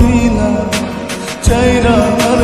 দিলা চাইরা আর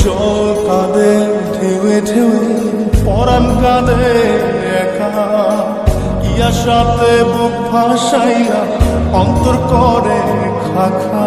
জল কাঁদে ঢেউয়ে ঢেউয়ে পরাণ কাঁদে একা। ইয়া সাথে বুক ভাসাইয়া অন্তর করে খাখা।